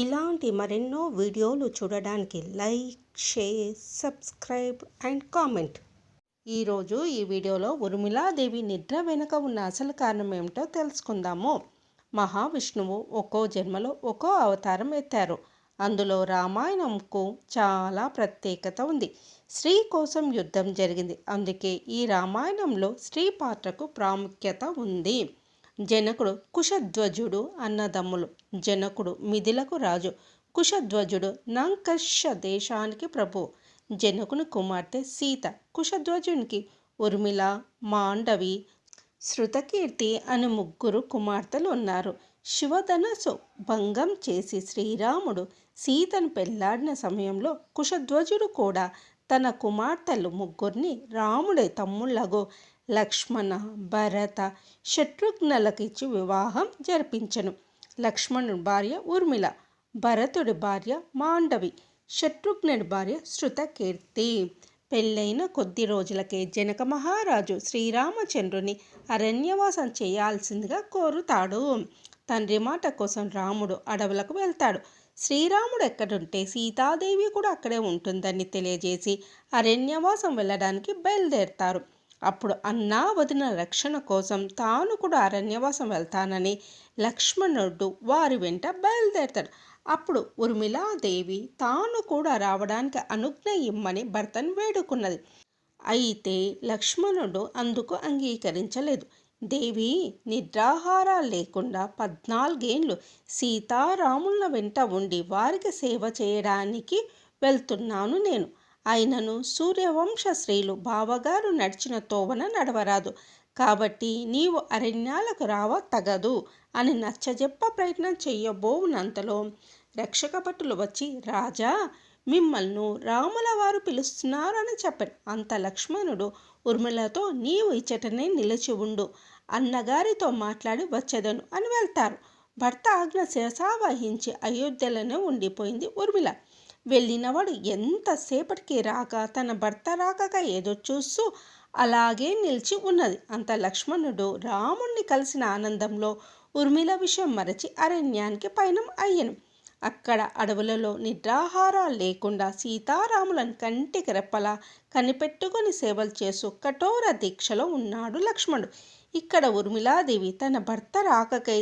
ఇలాంటి మరెన్నో వీడియోలు చూడడానికి like share subscribe and comment. ఈరోజు ఈ వీడియోలో ఉర్మిళాదేవి నిద్ర వెనుక ఉన్న అసలు కారణం ఏమిటో తెలుసుకుందాము. మహావిష్ణువు ఒక్కో జన్మలో ఒక్కో అవతారం ఎత్తారు. అందులో రామాయణంకు చాలా ప్రత్యేకత ఉంది. స్త్రీ కోసం యుద్ధం జరిగింది. అందుకే ఈ రామాయణంలో స్త్రీ పాత్రకు ప్రాముఖ్యత ఉంది. జనకుడు కుషధ్వజుడు అన్నదమ్ములు. జనకుడు మిథిలకు రాజు. కుషధ్వజుడు నంకర్ష దేశానికి ప్రభు. జనకుని కుమార్తె సీత. కుషధ్వజునికి ఉర్మిళ మాండవి శృతకీర్తి అని ముగ్గురు కుమార్తెలు ఉన్నారు. శివధనసు భంగం చేసి శ్రీరాముడు సీతను పెళ్ళాడిన సమయంలో కుషధ్వజుడు కూడా తన కుమార్తెలు ముగ్గురిని రాముడే తమ్ముళ్ళగో లక్ష్మణ భరత శత్రుఘ్నలకిచ్చి వివాహం జరిపించను. లక్ష్మణుడి భార్య ఊర్మిళ భరతుడి భార్య మాండవి శత్రుఘ్నుడి భార్య శృతకీర్తి. పెళ్ళైన కొద్ది రోజులకే జనక మహారాజు శ్రీరామచంద్రుని అరణ్యవాసం చేయాల్సిందిగా కోరుతాడు. తండ్రి మాట కోసం రాముడు అడవులకు వెళ్తాడు. శ్రీరాముడు ఎక్కడుంటే సీతాదేవి కూడా అక్కడే ఉంటుందని తెలియజేసి అరణ్యవాసం వెళ్ళడానికి బయలుదేరుతారు. అప్పుడు అన్నా వదిన రక్షణ కోసం తాను కూడా అరణ్యవాసం వెళ్తానని లక్ష్మణుడు వారి వెంట బయలుదేరతాడు. అప్పుడు ఉర్మిళాదేవి తాను కూడా రావడానికి అనుజ్ఞ ఇమ్మని భర్తను వేడుకున్నది. అయితే లక్ష్మణుడు అందుకు అంగీకరించలేదు. దేవి నిద్రాహారాలు లేకుండా పద్నాలుగేండ్లు సీతారాముల వెంట ఉండి వారికి సేవ చేయడానికి వెళ్తున్నాను నేను. అయినను సూర్యవంశ స్త్రీలు బావగారు నడిచిన తోవన నడవరాదు. కాబట్టి నీవు అరణ్యాలకు రావ తగదు అని నచ్చజెప్ప ప్రయత్నం చెయ్యబోవునంతలో రక్షక భటులు వచ్చి రాజా మిమ్మల్ని రాముల వారు పిలుస్తున్నారని చెప్పాడు అంత లక్ష్మణుడు ఉర్మిళతో నీవు ఇచ్చటనే నిలిచి ఉండు అన్నగారితో మాట్లాడి వచ్చేదను అని వెళ్తారు. భర్త ఆజ్ఞ శిరసావహించి అయోధ్యలోనే ఉండిపోయింది ఉర్మిళ. వెళ్ళినవాడు ఎంతసేపటికి రాక తన భర్త రాకగా ఏదో చూస్తూ అలాగే నిలిచి ఉన్నది. అంత లక్ష్మణుడు రాముణ్ణి కలిసిన ఆనందంలో ఉర్మిల విషయం మరచి అరణ్యానికి పయనం అయ్యను. అక్కడ అడవులలో నిద్రాహారాలు లేకుండా సీతారాములను కంటికి రెప్పలా కనిపెట్టుకొని సేవలు చేస్తూ కఠోర దీక్షలో ఉన్నాడు లక్ష్మణుడు. ఇక్కడ ఉర్మిళాదేవి తన భర్త రాకకై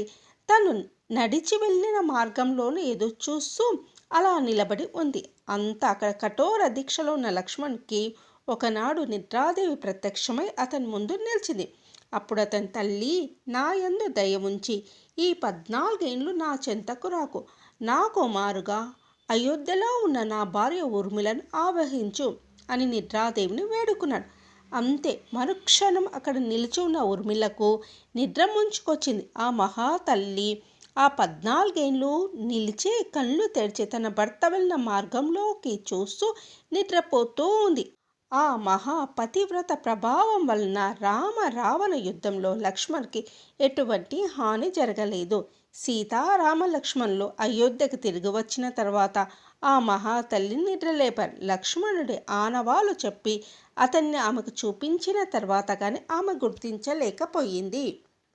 తను నడిచి వెళ్ళిన మార్గంలోనే ఎదురు చూస్తూ అలా నిలబడి ఉంది. అంతా అక్కడ కఠోర దీక్షలో ఉన్న లక్ష్మణ్కి ఒకనాడు నిద్రాదేవి ప్రత్యక్షమై అతని ముందు నిలిచింది. అప్పుడు అతని తల్లి నా యందు దయ ఉంచి ఈ పద్నాలుగేండ్లు నా చెంతకు రాకు. నాకు మారుగా అయోధ్యలో ఉన్న నా భార్య ఊర్మిలను ఆవహించు అని నిద్రాదేవిని వేడుకున్నాడు. అంతే మరుక్షణం అక్కడ నిలిచి ఉన్న ఊర్మిళకు నిద్ర ముంచుకొచ్చింది. ఆ మహాతల్లి ఆ పద్నాలుగేళ్ళు నిలిచే కళ్ళు తెరిచి తన భర్త వెళ్ళిన మార్గంలోకి చూస్తూ నిద్రపోతూ ఉంది. ఆ మహా పతివ్రత ప్రభావం వలన రామ రావణ యుద్ధంలో లక్ష్మణ్కి ఎటువంటి హాని జరగలేదు. సీతారామ లక్ష్మణులు అయోధ్యకు తిరిగి వచ్చిన తర్వాత ఆ మహాతల్లి నిద్రలేపారు. లక్ష్మణుడి ఆనవాలు చెప్పి అతన్ని ఆమెకు చూపించిన తర్వాత కానీ ఆమె గుర్తించలేకపోయింది.